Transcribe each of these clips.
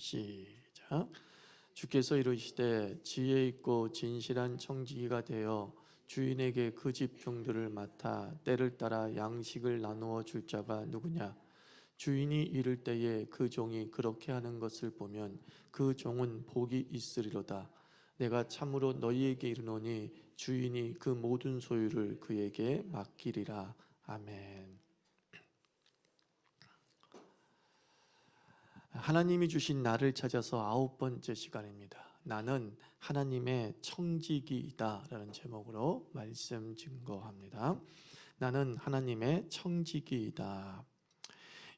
시작. 주께서 이르시되 지혜 있고 진실한 청지기가 되어 주인에게 그 집 종들을 맡아 때를 따라 양식을 나누어 줄 자가 누구냐? 주인이 이를 때에 그 종이 그렇게 하는 것을 보면 그 종은 복이 있으리로다. 내가 참으로 너희에게 이르노니 주인이 그 모든 소유를 그에게 맡기리라. 아멘. 하나님이 주신 나를 찾아서 아홉 번째 시간입니다. 나는 하나님의 청지기이다라는 제목으로 말씀 증거합니다. 나는 하나님의 청지기이다.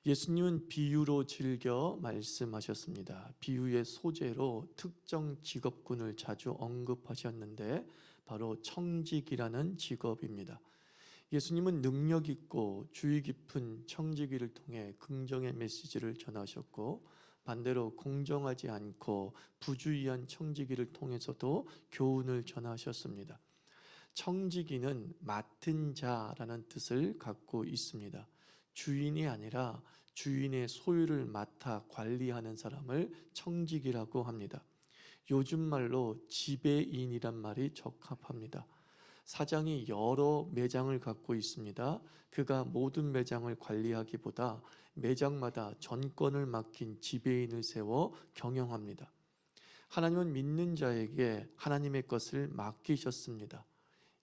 예수님은 비유로 즐겨 말씀하셨습니다. 비유의 소재로 특정 직업군을 자주 언급하셨는데 바로 청직이라는 직업입니다. 예수님은 능력 있고 주의 깊은 청지기를 통해 긍정의 메시지를 전하셨고 반대로 공정하지 않고 부주의한 청지기를 통해서도 교훈을 전하셨습니다. 청지기는 맡은 자라는 뜻을 갖고 있습니다. 주인이 아니라 주인의 소유를 맡아 관리하는 사람을 청직이라고 합니다. 요즘 말로 지배인이란 말이 적합합니다. 사장이 여러 매장을 갖고 있습니다. 그가 모든 매장을 관리하기보다 매장마다 전권을 맡긴 지배인을 세워 경영합니다. 하나님은 믿는 자에게 하나님의 것을 맡기셨습니다.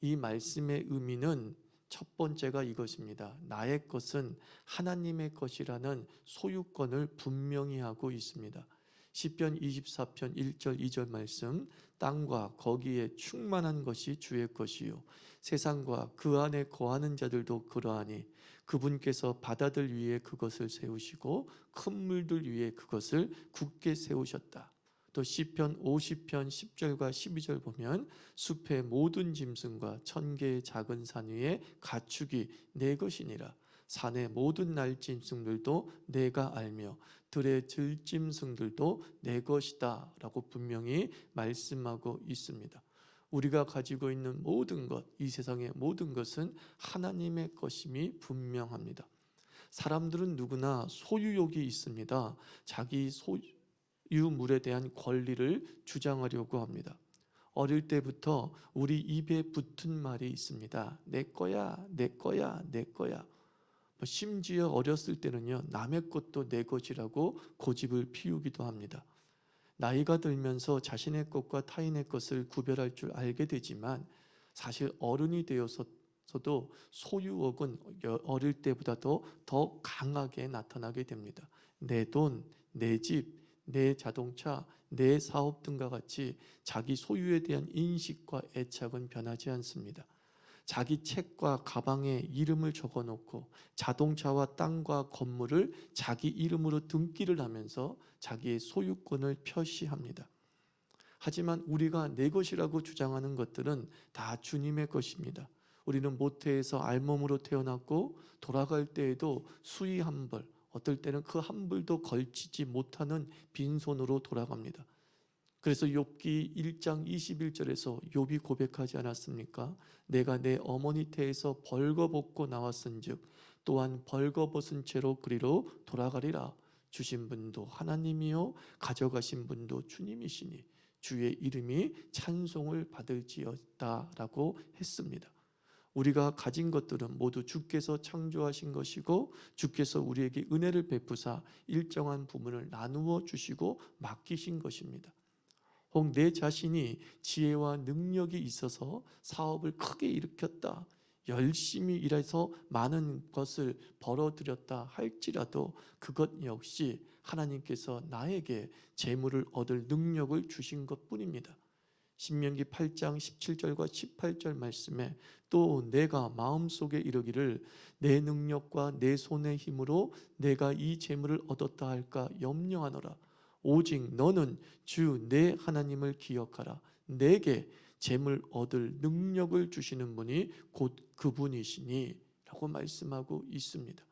이 말씀의 의미는 첫 번째가 이것입니다. 나의 것은 하나님의 것이라는 소유권을 분명히 하고 있습니다. 시편 24편 1절 2절 말씀 땅과 거기에 충만한 것이 주의 것이요 세상과 그 안에 거하는 자들도 그러하니 그분께서 바다들 위에 그것을 세우시고 큰 물들 위에 그것을 굳게 세우셨다. 또 시편 50편 10절과 12절 보면 숲의 모든 짐승과 천 개의 작은 산 위에 가축이 내 것이니라 산의 모든 날 짐승들도 내가 알며 들의 들짐승들도 내 것이다 라고 분명히 말씀하고 있습니다. 우리가 가지고 있는 모든 것, 이 세상의 모든 것은 하나님의 것임이 분명합니다. 사람들은 누구나 소유욕이 있습니다. 자기 소유물에 대한 권리를 주장하려고 합니다. 어릴 때부터 우리 입에 붙은 말이 있습니다. 내 거야, 내 거야, 내 거야. 뭐 심지어 어렸을 때는요, 남의 것도 내 것이라고 고집을 피우기도 합니다. 나이가 들면서 자신의 것과 타인의 것을 구별할 줄 알게 되지만 사실 어른이 되어서도 소유욕은 어릴 때보다도 더 강하게 나타나게 됩니다. 내 돈, 내 집, 내 자동차, 내 사업 등과 같이 자기 소유에 대한 인식과 애착은 변하지 않습니다. 자기 책과 가방에 이름을 적어 놓고 자동차와 땅과 건물을 자기 이름으로 등기를 하면서 자기의 소유권을 표시합니다. 하지만 우리가 내 것이라고 주장하는 것들은 다 주님의 것입니다. 우리는 모태에서 알몸으로 태어났고 돌아갈 때에도 수의 한 벌, 어떨 때는 그 한 벌도 걸치지 못하는 빈손으로 돌아갑니다. 그래서 욥기 1장 21절에서 욥이 고백하지 않았습니까? 내가 내 어머니 태에서 벌거벗고 나왔은즉 또한 벌거벗은 채로 그리로 돌아가리라. 주신 분도 하나님이요 가져가신 분도 주님이시니 주의 이름이 찬송을 받을지어다라고 했습니다. 우리가 가진 것들은 모두 주께서 창조하신 것이고 주께서 우리에게 은혜를 베푸사 일정한 부분을 나누어 주시고 맡기신 것입니다. 혹 내 자신이 지혜와 능력이 있어서 사업을 크게 일으켰다. 열심히 일해서 많은 것을 벌어들였다 할지라도 그것 역시 하나님께서 나에게 재물을 얻을 능력을 주신 것 뿐입니다. 신명기 8장 17절과 18절 말씀에 또 내가 마음속에 이르기를 내 능력과 내 손의 힘으로 내가 이 재물을 얻었다 할까 염려하노라. 오직 너는 주 내 하나님을 기억하라. 내게 재물 얻을 능력을 주시는 분이 곧 그분이시니 라고 말씀하고 있습니다.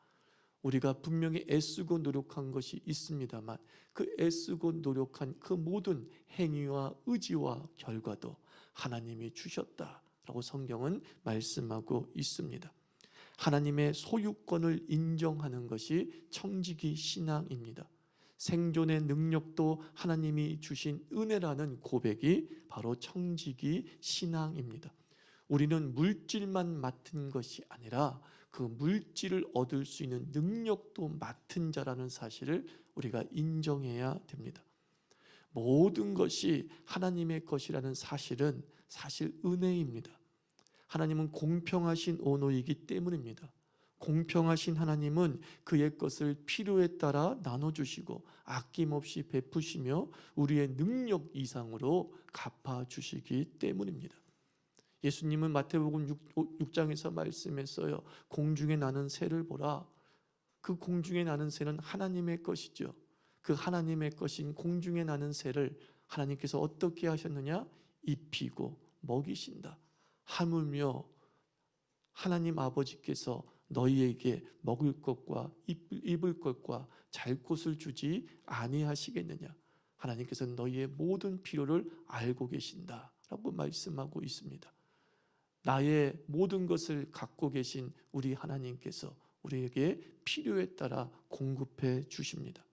우리가 분명히 애쓰고 노력한 것이 있습니다만 그 애쓰고 노력한 그 모든 행위와 의지와 결과도 하나님이 주셨다라고 성경은 말씀하고 있습니다. 하나님의 소유권을 인정하는 것이 청지기 신앙입니다. 생존의 능력도 하나님이 주신 은혜라는 고백이 바로 청지기 신앙입니다. 우리는 물질만 맡은 것이 아니라 그 물질을 얻을 수 있는 능력도 맡은 자라는 사실을 우리가 인정해야 됩니다. 모든 것이 하나님의 것이라는 사실은 사실 은혜입니다. 하나님은 공평하신 오노이기 때문입니다. 공평하신 하나님은 그의 것을 필요에 따라 나눠주시고 아낌없이 베푸시며 우리의 능력 이상으로 갚아주시기 때문입니다. 예수님은 마태복음 6, 장에서 말씀했어요. 공중에 나는 새를 보라. 그 공중에 나는 새는 하나님의 것이죠. 그 하나님의 것인 공중에 나는 새를 하나님께서 어떻게 하셨느냐? 입히고 먹이신다. 하물며 하나님 아버지께서 너희에게 먹을 것과 입을 것과 잘 곳을 주지 아니하시겠느냐? 하나님께서는 너희의 모든 필요를 알고 계신다라고 말씀하고 있습니다. 나의 모든 것을 갖고 계신 우리 하나님께서 우리에게 필요에 따라 공급해 주십니다.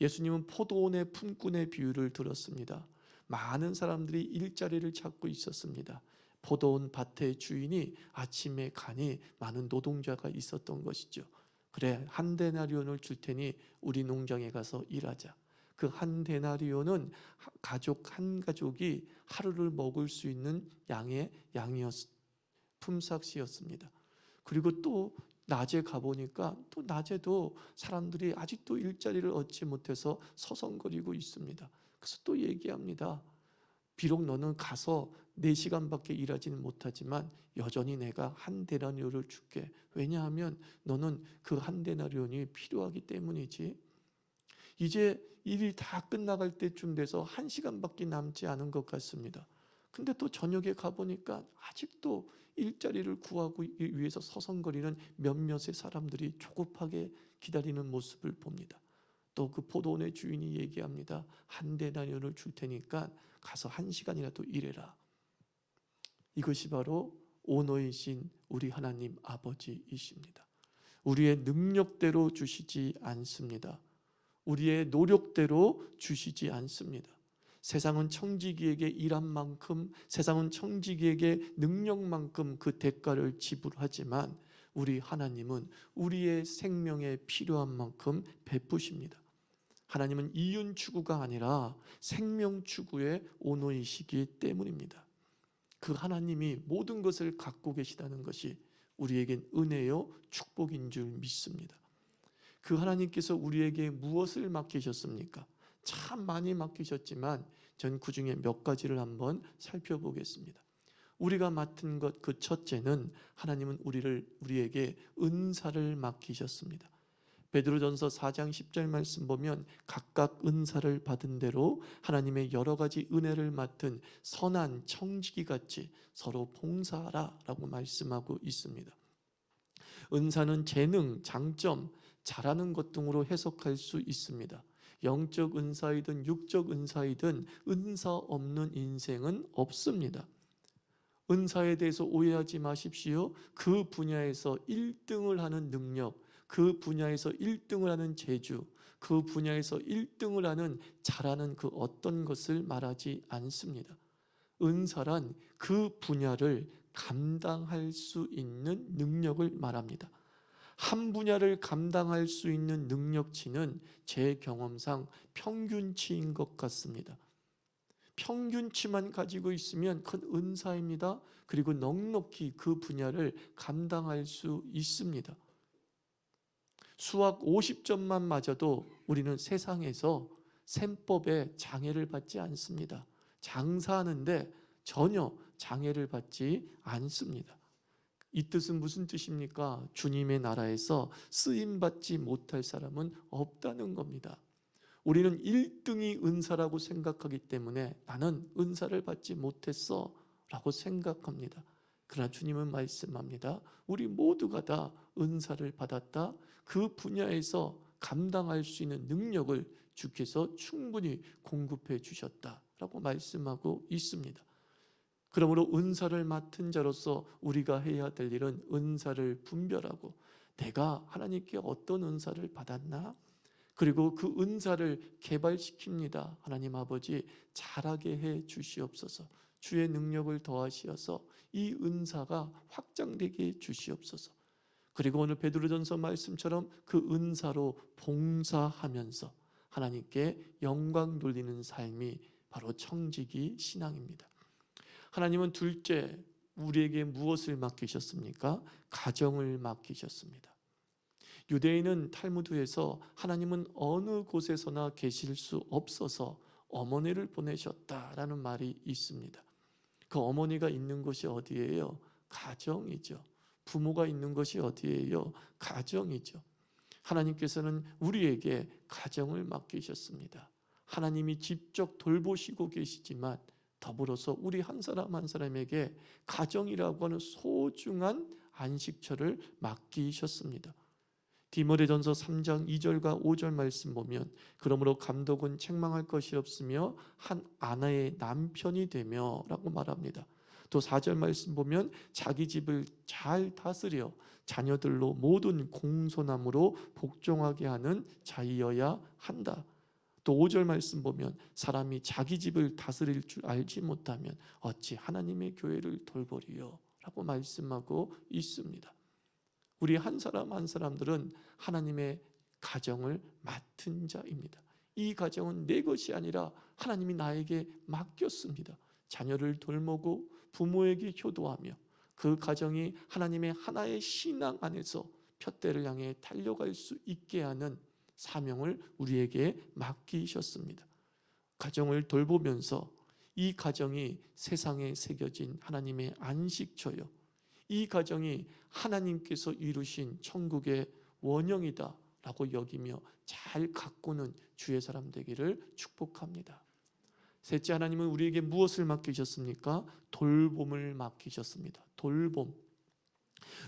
예수님은 포도원의 품꾼의 비유를 들었습니다. 많은 사람들이 일자리를 찾고 있었습니다. 포도원 밭의 주인이 아침에 가니 많은 노동자가 있었던 것이죠. 그래 한 데나리온을 줄 테니 우리 농장에 가서 일하자. 그 한 데나리온은 가족 한 가족이 하루를 먹을 수 있는 양의 양이었 품삯이었습니다. 그리고 또 낮에 가보니까 또 낮에도 사람들이 아직도 일자리를 얻지 못해서 서성거리고 있습니다. 그래서 또 얘기합니다. 비록 너는 가서 4시간밖에 일하지는 못하지만 여전히 내가 한 데나리온을 줄게. 왜냐하면 너는 그 한 데나리온이 필요하기 때문이지. 이제 일이 다 끝나갈 때쯤 돼서 한 시간밖에 남지 않은 것 같습니다. 근데 또 저녁에 가보니까 아직도 일자리를 구하고 위해서 서성거리는 몇몇의 사람들이 조급하게 기다리는 모습을 봅니다. 또 그 포도원의 주인이 얘기합니다. 한 대나리온을 줄 테니까 가서 한 시간이라도 일해라. 이것이 바로 오너이신 우리 하나님 아버지이십니다. 우리의 능력대로 주시지 않습니다. 우리의 노력대로 주시지 않습니다. 세상은 청지기에게 일한 만큼 세상은 청지기에게 능력만큼 그 대가를 지불하지만 우리 하나님은 우리의 생명에 필요한 만큼 베푸십니다. 하나님은 이윤 추구가 아니라 생명 추구의 오너이시기 때문입니다. 그 하나님이 모든 것을 갖고 계시다는 것이 우리에겐 은혜요 축복인 줄 믿습니다. 그 하나님께서 우리에게 무엇을 맡기셨습니까? 참 많이 맡기셨지만 전 그 중에 몇 가지를 한번 살펴보겠습니다. 우리가 맡은 것 그 첫째는 하나님은 우리를 우리에게 은사를 맡기셨습니다. 베드로전서 4장 10절 말씀 보면 각각 은사를 받은 대로 하나님의 여러 가지 은혜를 맡은 선한 청지기 같이 서로 봉사하라라고 말씀하고 있습니다. 은사는 재능, 장점, 잘하는 것 등으로 해석할 수 있습니다. 영적 은사이든 육적 은사이든 은사 없는 인생은 없습니다. 은사에 대해서 오해하지 마십시오. 그 분야에서 1등을 하는 능력, 그 분야에서 1등을 하는 재주, 그 분야에서 1등을 하는 잘하는 그 어떤 것을 말하지 않습니다. 은사란 그 분야를 감당할 수 있는 능력을 말합니다. 한 분야를 감당할 수 있는 능력치는 제 경험상 평균치인 것 같습니다. 평균치만 가지고 있으면 큰 은사입니다. 그리고 넉넉히 그 분야를 감당할 수 있습니다. 수학 50점만 맞아도 우리는 세상에서 셈법에 장애를 받지 않습니다. 장사하는데 전혀 장애를 받지 않습니다. 이 뜻은 무슨 뜻입니까? 주님의 나라에서 쓰임 받지 못할 사람은 없다는 겁니다. 우리는 1등이 은사라고 생각하기 때문에 나는 은사를 받지 못했어 라고 생각합니다. 그러나 주님은 말씀합니다. 우리 모두가 다 은사를 받았다. 그 분야에서 감당할 수 있는 능력을 주께서 충분히 공급해 주셨다라고 말씀하고 있습니다. 그러므로 은사를 맡은 자로서 우리가 해야 될 일은 은사를 분별하고 내가 하나님께 어떤 은사를 받았나? 그리고 그 은사를 개발시킵니다. 하나님 아버지 잘하게 해 주시옵소서. 주의 능력을 더하시어서 이 은사가 확장되게 해 주시옵소서. 그리고 오늘 베드로전서 말씀처럼 그 은사로 봉사하면서 하나님께 영광 돌리는 삶이 바로 청지기 신앙입니다. 하나님은 둘째 우리에게 무엇을 맡기셨습니까? 가정을 맡기셨습니다. 유대인은 탈무드에서 하나님은 어느 곳에서나 계실 수 없어서 어머니를 보내셨다라는 말이 있습니다. 그 어머니가 있는 곳이 어디예요? 가정이죠. 부모가 있는 것이 어디예요? 가정이죠. 하나님께서는 우리에게 가정을 맡기셨습니다. 하나님이 직접 돌보시고 계시지만 더불어서 우리 한 사람 한 사람에게 가정이라고 하는 소중한 안식처를 맡기셨습니다. 디모데전서 3장 2절과 5절 말씀 보면 그러므로 감독은 책망할 것이 없으며 한 아내의 남편이 되며라고 말합니다. 또 4절 말씀 보면 자기 집을 잘 다스려 자녀들로 모든 공손함으로 복종하게 하는 자이어야 한다. 또 5절 말씀 보면 사람이 자기 집을 다스릴 줄 알지 못하면 어찌 하나님의 교회를 돌보리요 라고 말씀하고 있습니다. 우리 한 사람 한 사람들은 하나님의 가정을 맡은 자입니다. 이 가정은 내 것이 아니라 하나님이 나에게 맡겼습니다. 자녀를 돌보고 부모에게 효도하며 그 가정이 하나님의 하나의 신앙 안에서 푯대를 향해 달려갈 수 있게 하는 사명을 우리에게 맡기셨습니다. 가정을 돌보면서 이 가정이 세상에 새겨진 하나님의 안식처요. 이 가정이 하나님께서 이루신 천국의 원형이다 라고 여기며 잘 가꾸는 주의 사람 되기를 축복합니다. 셋째 하나님은 우리에게 무엇을 맡기셨습니까? 돌봄을 맡기셨습니다. 돌봄.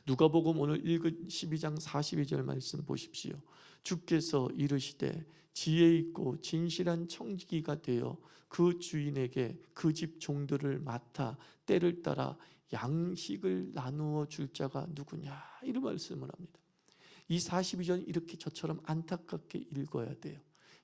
누가복음 오늘 읽은 12장 42절 말씀 보십시오. 주께서 이르시되 지혜 있고 진실한 청지기가 되어 그 주인에게 그 집 종들을 맡아 때를 따라 양식을 나누어 줄 자가 누구냐 이런 말씀을 합니다. 이 42절 이렇게 저처럼 안타깝게 읽어야 돼요.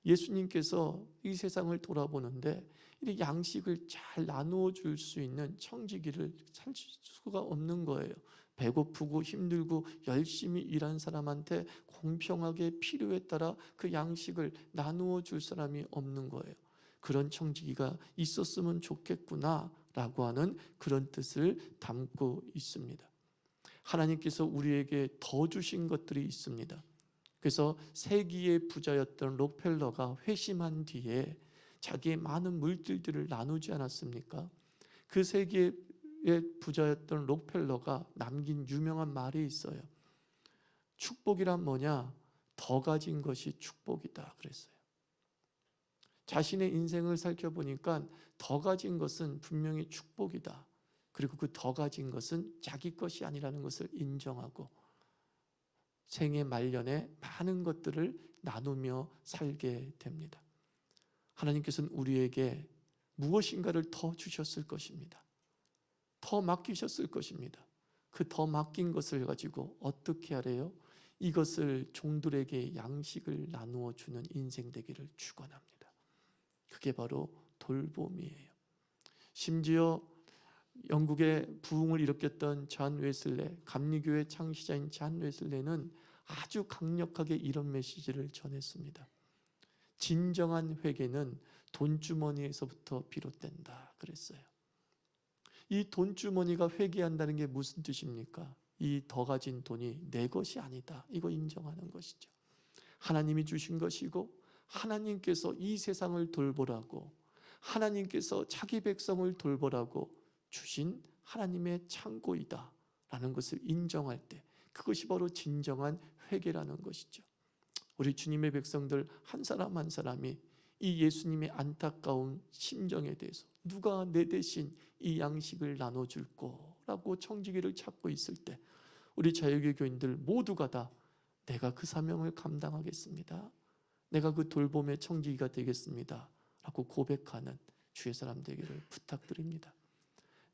예수님께서 이 세상을 돌아보는데 이 양식을 잘 나누어 줄 수 있는 청지기를 살 수가 없는 거예요. 배고프고 힘들고 열심히 일한 사람한테 공평하게 필요에 따라 그 양식을 나누어 줄 사람이 없는 거예요. 그런 청지기가 있었으면 좋겠구나 라고 하는 그런 뜻을 담고 있습니다. 하나님께서 우리에게 더 주신 것들이 있습니다. 그래서 세기의 부자였던 록펠러가 회심한 뒤에 자기의 많은 물질들을 나누지 않았습니까? 그 세기의 부자였던 록펠러가 남긴 유명한 말이 있어요. 축복이란 뭐냐? 더 가진 것이 축복이다 그랬어요. 자신의 인생을 살펴보니까 더 가진 것은 분명히 축복이다. 그리고 그 더 가진 것은 자기 것이 아니라는 것을 인정하고 생애 말년에 많은 것들을 나누며 살게 됩니다. 하나님께서는 우리에게 무엇인가를 더 주셨을 것입니다. 더 맡기셨을 것입니다. 그 더 맡긴 것을 가지고 어떻게 하래요? 이것을 종들에게 양식을 나누어 주는 인생 되기를 축원합니다. 그게 바로 돌봄이에요. 심지어 영국의 부흥을 일으켰던 잔 웨슬레, 감리교회 창시자인 잔 웨슬레는 아주 강력하게 이런 메시지를 전했습니다. 진정한 회개는 돈주머니에서부터 비롯된다 그랬어요. 이 돈주머니가 회개한다는 게 무슨 뜻입니까? 이 더 가진 돈이 내 것이 아니다. 이거 인정하는 것이죠. 하나님이 주신 것이고 하나님께서 이 세상을 돌보라고 하나님께서 자기 백성을 돌보라고 주신 하나님의 창고이다. 라는 것을 인정할 때 그것이 바로 진정한 회개라는 것이죠. 우리 주님의 백성들 한 사람 한 사람이 이 예수님의 안타까운 심정에 대해서 누가 내 대신 이 양식을 나눠줄 거라고 청지기를 찾고 있을 때 우리 자유교 교인들 모두가 다 내가 그 사명을 감당하겠습니다. 내가 그 돌봄의 청지기가 되겠습니다. 라고 고백하는 주의 사람 되기를 부탁드립니다.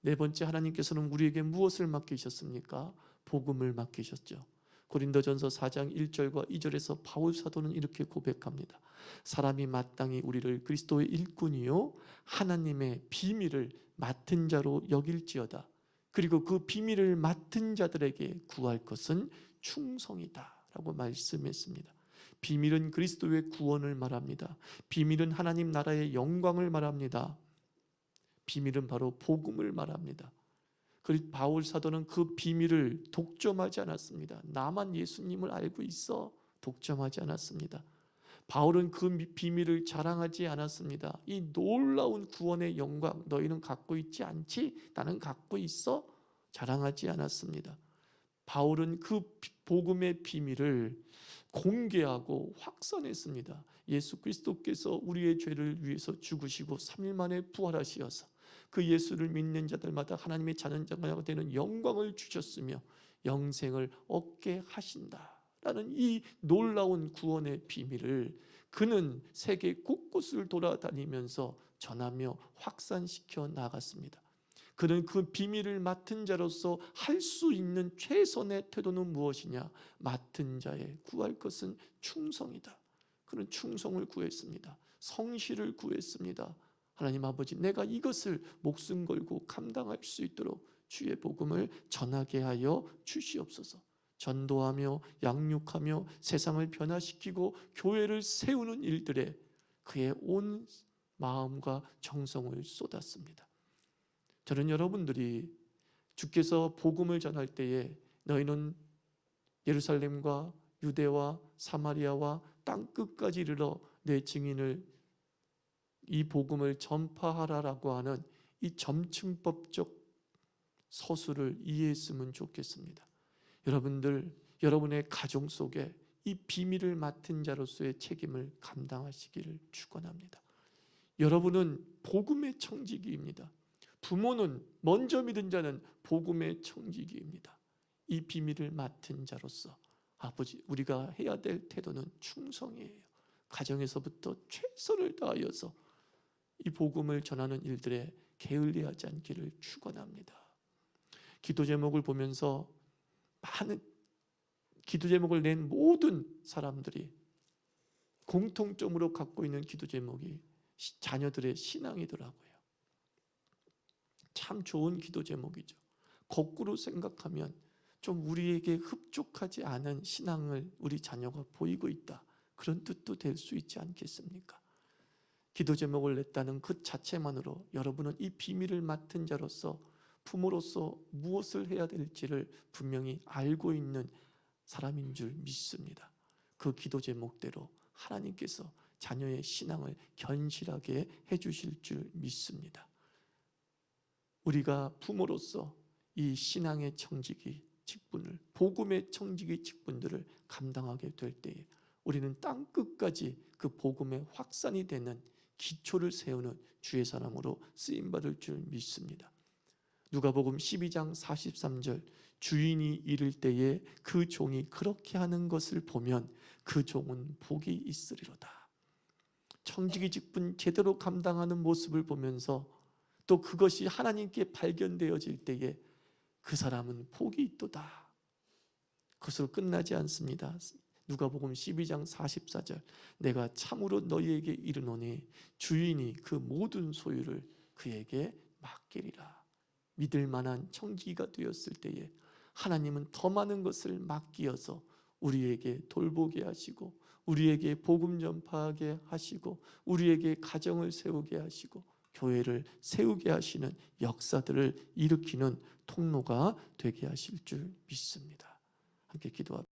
네 번째 하나님께서는 우리에게 무엇을 맡기셨습니까? 복음을 맡기셨죠. 고린도전서 4장 1절과 2절에서 바울 사도는 이렇게 고백합니다. 사람이 마땅히 우리를 그리스도의 일꾼이요 하나님의 비밀을 맡은 자로 여길지어다. 그리고 그 비밀을 맡은 자들에게 구할 것은 충성이다라고 말씀했습니다. 비밀은 그리스도의 구원을 말합니다. 비밀은 하나님 나라의 영광을 말합니다. 비밀은 바로 복음을 말합니다. 그리고 바울 사도는 그 비밀을 독점하지 않았습니다. 나만 예수님을 알고 있어 독점하지 않았습니다. 바울은 그 미- 비밀을 자랑하지 않았습니다. 이 놀라운 구원의 영광 너희는 갖고 있지 않지? 나는 갖고 있어 자랑하지 않았습니다. 바울은 그 비- 복음의 비밀을 공개하고 확산했습니다. 예수 그리스도께서 우리의 죄를 위해서 죽으시고 3일 만에 부활하시어서 그 예수를 믿는 자들마다 하나님의 자녀자가 되는 영광을 주셨으며 영생을 얻게 하신다라는 이 놀라운 구원의 비밀을 그는 세계 곳곳을 돌아다니면서 전하며 확산시켜 나갔습니다. 그는 그 비밀을 맡은 자로서 할 수 있는 최선의 태도는 무엇이냐? 맡은 자의 구할 것은 충성이다. 그는 충성을 구했습니다. 성실을 구했습니다. 하나님 아버지, 내가 이것을 목숨 걸고 감당할 수 있도록 주의 복음을 전하게 하여 주시옵소서. 전도하며 양육하며 세상을 변화시키고 교회를 세우는 일들에 그의 온 마음과 정성을 쏟았습니다. 저는 여러분들이 주께서 복음을 전할 때에 너희는 예루살렘과 유대와 사마리아와 땅 끝까지 이르러 내 증인을 이 복음을 전파하라라고 하는 이 점층법적 서술을 이해했으면 좋겠습니다. 여러분들 여러분의 가정 속에 이 비밀을 맡은 자로서의 책임을 감당하시기를 축원합니다. 여러분은 복음의 청지기입니다. 부모는 먼저 믿은 자는 복음의 청지기입니다. 이 비밀을 맡은 자로서 아버지 우리가 해야 될 태도는 충성이에요. 가정에서부터 최선을 다하여서 이 복음을 전하는 일들에 게을리하지 않기를 축원합니다. 기도 제목을 보면서 많은 기도 제목을 낸 모든 사람들이 공통점으로 갖고 있는 기도 제목이 시- 자녀들의 신앙이더라고요. 참 좋은 기도 제목이죠. 거꾸로 생각하면 좀 우리에게 흡족하지 않은 신앙을 우리 자녀가 보이고 있다. 그런 뜻도 될 수 있지 않겠습니까? 기도 제목을 냈다는 그 자체만으로 여러분은 이 비밀을 맡은 자로서 부모로서 무엇을 해야 될지를 분명히 알고 있는 사람인 줄 믿습니다. 그 기도 제목대로 하나님께서 자녀의 신앙을 견실하게 해주실 줄 믿습니다. 우리가 부모로서 이 신앙의 청지기 직분을 복음의 청지기 직분들을 감당하게 될 때에 우리는 땅 끝까지 그 복음의 확산이 되는 기초를 세우는 주의 사람으로 쓰임 받을 줄 믿습니다. 누가복음 12장 43절 주인이 이를 때에 그 종이 그렇게 하는 것을 보면 그 종은 복이 있으리로다. 청지기 직분 제대로 감당하는 모습을 보면서 또 그것이 하나님께 발견되어질 때에 그 사람은 복이 있도다. 그것으로 끝나지 않습니다. 누가복음 12장 44절 내가 참으로 너희에게 이르노니 주인이 그 모든 소유를 그에게 맡기리라. 믿을 만한 청지기가 되었을 때에 하나님은 더 많은 것을 맡기어서 우리에게 돌보게 하시고 우리에게 복음 전파하게 하시고 우리에게 가정을 세우게 하시고 교회를 세우게 하시는 역사들을 일으키는 통로가 되게 하실 줄 믿습니다. 함께 기도합니다.